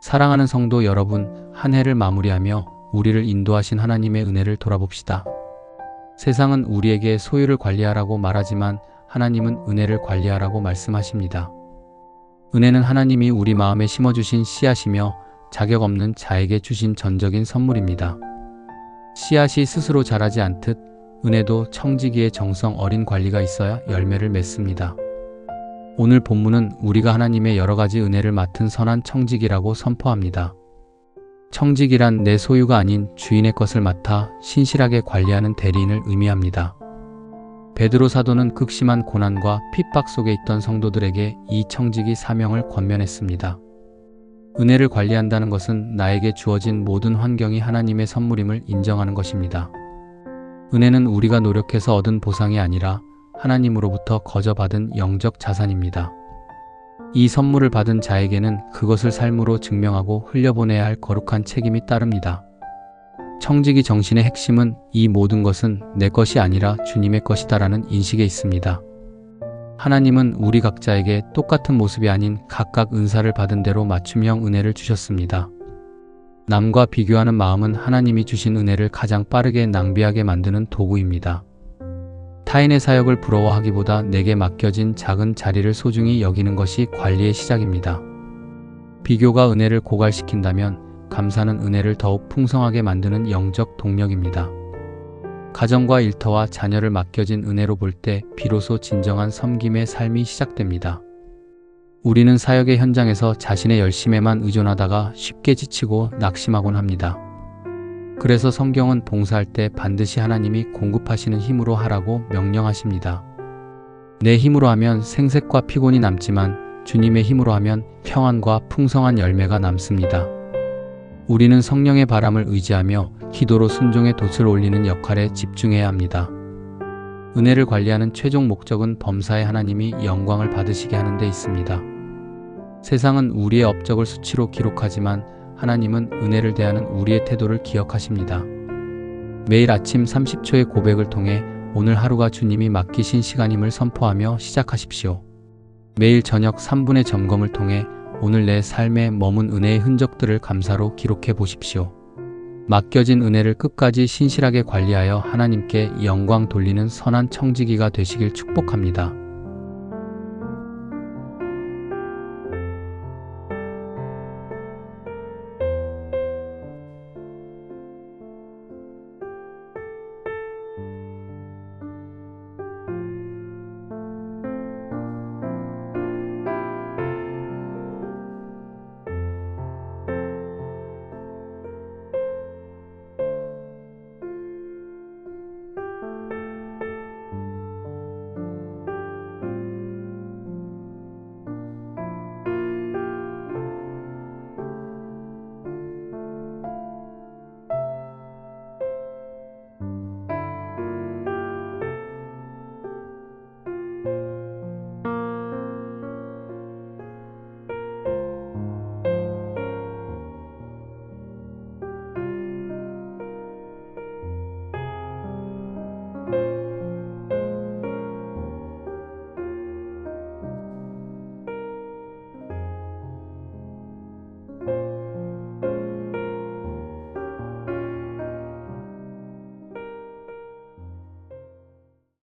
사랑하는 성도 여러분, 한 해를 마무리하며 우리를 인도하신 하나님의 은혜를 돌아봅시다. 세상은 우리에게 소유를 관리하라고 말하지만 하나님은 은혜를 관리하라고 말씀하십니다. 은혜는 하나님이 우리 마음에 심어주신 씨앗이며 자격 없는 자에게 주신 전적인 선물입니다. 씨앗이 스스로 자라지 않듯 은혜도 청지기의 정성 어린 관리가 있어야 열매를 맺습니다. 오늘 본문은 우리가 하나님의 여러 가지 은혜를 맡은 선한 청지기라고 선포합니다. 청지기란 내 소유가 아닌 주인의 것을 맡아 신실하게 관리하는 대리인을 의미합니다. 베드로 사도는 극심한 고난과 핍박 속에 있던 성도들에게 이 청지기 사명을 권면했습니다. 은혜를 관리한다는 것은 나에게 주어진 모든 환경이 하나님의 선물임을 인정하는 것입니다. 은혜는 우리가 노력해서 얻은 보상이 아니라 하나님으로부터 거저받은 영적 자산입니다. 이 선물을 받은 자에게는 그것을 삶으로 증명하고 흘려보내야 할 거룩한 책임이 따릅니다. 청지기 정신의 핵심은 이 모든 것은 내 것이 아니라 주님의 것이다라는 인식에 있습니다. 하나님은 우리 각자에게 똑같은 모습이 아닌 각각 은사를 받은 대로 맞춤형 은혜를 주셨습니다. 남과 비교하는 마음은 하나님이 주신 은혜를 가장 빠르게 낭비하게 만드는 도구입니다. 타인의 사역을 부러워하기보다 내게 맡겨진 작은 자리를 소중히 여기는 것이 관리의 시작입니다. 비교가 은혜를 고갈시킨다면 감사는 은혜를 더욱 풍성하게 만드는 영적 동력입니다. 가정과 일터와 자녀를 맡겨진 은혜로 볼 때 비로소 진정한 섬김의 삶이 시작됩니다. 우리는 사역의 현장에서 자신의 열심에만 의존하다가 쉽게 지치고 낙심하곤 합니다. 그래서 성경은 봉사할 때 반드시 하나님이 공급하시는 힘으로 하라고 명령하십니다. 내 힘으로 하면 생색과 피곤이 남지만 주님의 힘으로 하면 평안과 풍성한 열매가 남습니다. 우리는 성령의 바람을 의지하며 기도로 순종의 돛을 올리는 역할에 집중해야 합니다. 은혜를 관리하는 최종 목적은 범사의 하나님이 영광을 받으시게 하는 데 있습니다. 세상은 우리의 업적을 수치로 기록하지만 하나님은 은혜를 대하는 우리의 태도를 기억하십니다. 매일 아침 30초의 고백을 통해 오늘 하루가 주님이 맡기신 시간임을 선포하며 시작하십시오. 매일 저녁 3분의 점검을 통해 오늘 내 삶에 머문 은혜의 흔적들을 감사로 기록해 보십시오. 맡겨진 은혜를 끝까지 신실하게 관리하여 하나님께 영광 돌리는 선한 청지기가 되시길 축복합니다.